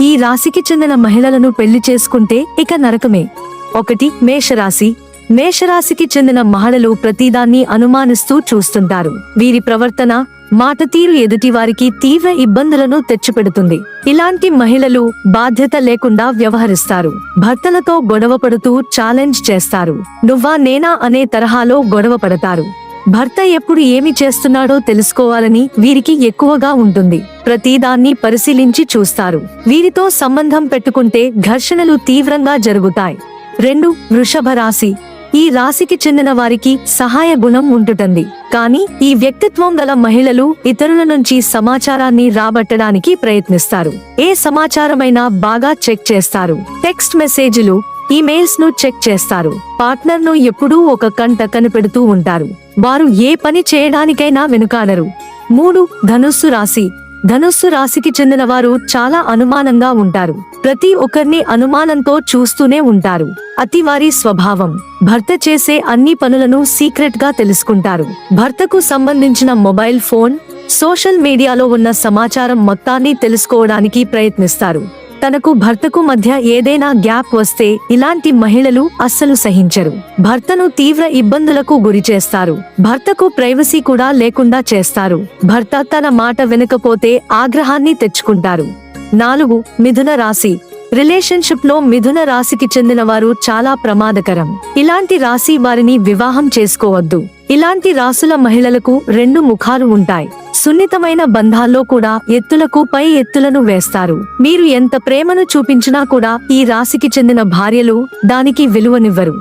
ఈ రాశికి చెందిన మహిళలను పెళ్ళి చేసుకుంటే ఇక నరకమే. ఒకటి మేషరాశి. మేషరాశికి చెందిన మహిళలు ప్రతిదాన్ని అనుమానిస్తూ చూస్తుంటారు. వీరి ప్రవర్తన మాట తీరు ఎదుటివారికి తీవ్ర ఇబ్బందులను తెచ్చిపెడుతుంది. ఇలాంటి మహిళలు బాధ్యత లేకుండా వ్యవహరిస్తారు. భర్తలతో గొడవ పడుతూ ఛాలెంజ్ చేస్తారు. నువ్వా నేనా అనే తరహాలో గొడవ పడతారు. భర్త ఎప్పుడు ఏమి చేస్తున్నాడో తెలుసుకోవాలని వీరికి ఎక్కువగా ఉంటుంది. ప్రతిదాన్ని పరిశీలించి చూస్తారు. వీరితో సంబంధం పెట్టుకుంటే ఘర్షణలు తీవ్రంగా జరుగుతాయి. రెండు వృషభ రాశి. ఈ రాశికి చెందిన వారికి సహాయ గుణం ఉంటుంది కానీ ఈ వ్యక్తిత్వం గల మహిళలు ఇతరుల నుంచి సమాచారాన్ని రాబట్టడానికి ప్రయత్నిస్తారు. ఏ సమాచారమైనా బాగా చెక్ చేస్తారు. టెక్స్ట్ మెసేజ్లు ఈమెయిల్స్ను చెక్ చేస్తారు. పార్ట్నర్ను ఎప్పుడూ ఒక కంట కనిపెడుతూ ఉంటారు. వారు ఏ పని చేయడానికైనా వెనుకాడరు మూడు ధనుస్సు రాశి. ధనుస్సు రాశికి చెందిన వారు చాలా అనుమానంగా ఉంటారు. ప్రతి ఒక్కరిని అనుమానంతో చూస్తూనే ఉంటారు. అతి వారి స్వభావం. భర్త చేసే అన్ని పనులను సీక్రెట్గా తెలుసుకుంటారు. భర్తకు సంబంధించిన మొబైల్ ఫోన్ సోషల్ మీడియాలో ఉన్న సమాచారం మొత్తాన్ని తెలుసుకోవడానికి ప్రయత్నిస్తారు. తనకు భర్తకు మధ్య ఏదైనా గ్యాప్ వస్తే ఇలాంటి మహిళలు అస్సలు సహించరు. భర్తను తీవ్ర ఇబ్బందులకు గురి చేస్తారు. భర్తకు ప్రైవసీ కూడా లేకుండా చేస్తారు. భర్త తన మాట వినకపోతే ఆగ్రహాన్ని తెచ్చుకుంటారు. నాలుగు మిథున రాశి. రిలేషన్షిప్లో మిథున రాశికి చెందిన వారు చాలా ప్రమాదకరం. ఇలాంటి రాశి వారిని వివాహం చేసుకోవద్దు. ఇలాంటి రాసుల మహిళలకు రెండు ముఖాలు ఉంటాయి. సున్నితమైన బంధాల్లో కూడా ఎత్తులకు పై ఎత్తులను వేస్తారు. మీరు ఎంత ప్రేమను చూపించినా కూడా ఈ రాశికి చెందిన భార్యలు దానికి విలువనివ్వరు.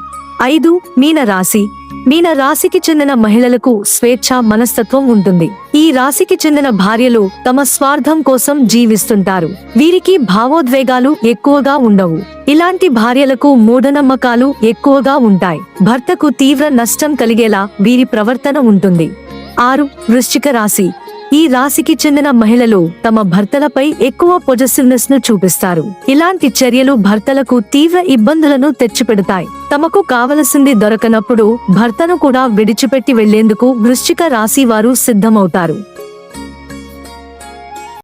ఐదు మీన రాశి మీన రాశికి చెందిన మహిళలకు స్వేచ్ఛ మనస్తత్వం ఉంటుంది. ఈ రాశికి చెందిన భార్యలు తమ స్వార్థం కోసం జీవిస్తుంటారు. వీరికి భావోద్వేగాలు ఎక్కువగా ఉండవు. ఇలాంటి భార్యలకు మూఢనమ్మకాలు ఎక్కువగా ఉంటాయి. భర్తకు తీవ్ర నష్టం కలిగేలా వీరి ప్రవర్తన ఉంటుంది. ఆరు వృశ్చిక రాశి. ఈ రాశికి చెందిన మహిళలు తమ భర్తలపై ఎక్కువ పొజెసివ్నెస్ను చూపిస్తారు. ఇలాంటి చర్యలు భర్తలకు తీవ్ర ఇబ్బందులను తెచ్చిపెడతాయి. తమకు కావలసింది దొరకనప్పుడు భర్తను కూడా విడిచిపెట్టి వెళ్ళేందుకు వృశ్చిక రాశి వారు సిద్ధమవుతారు.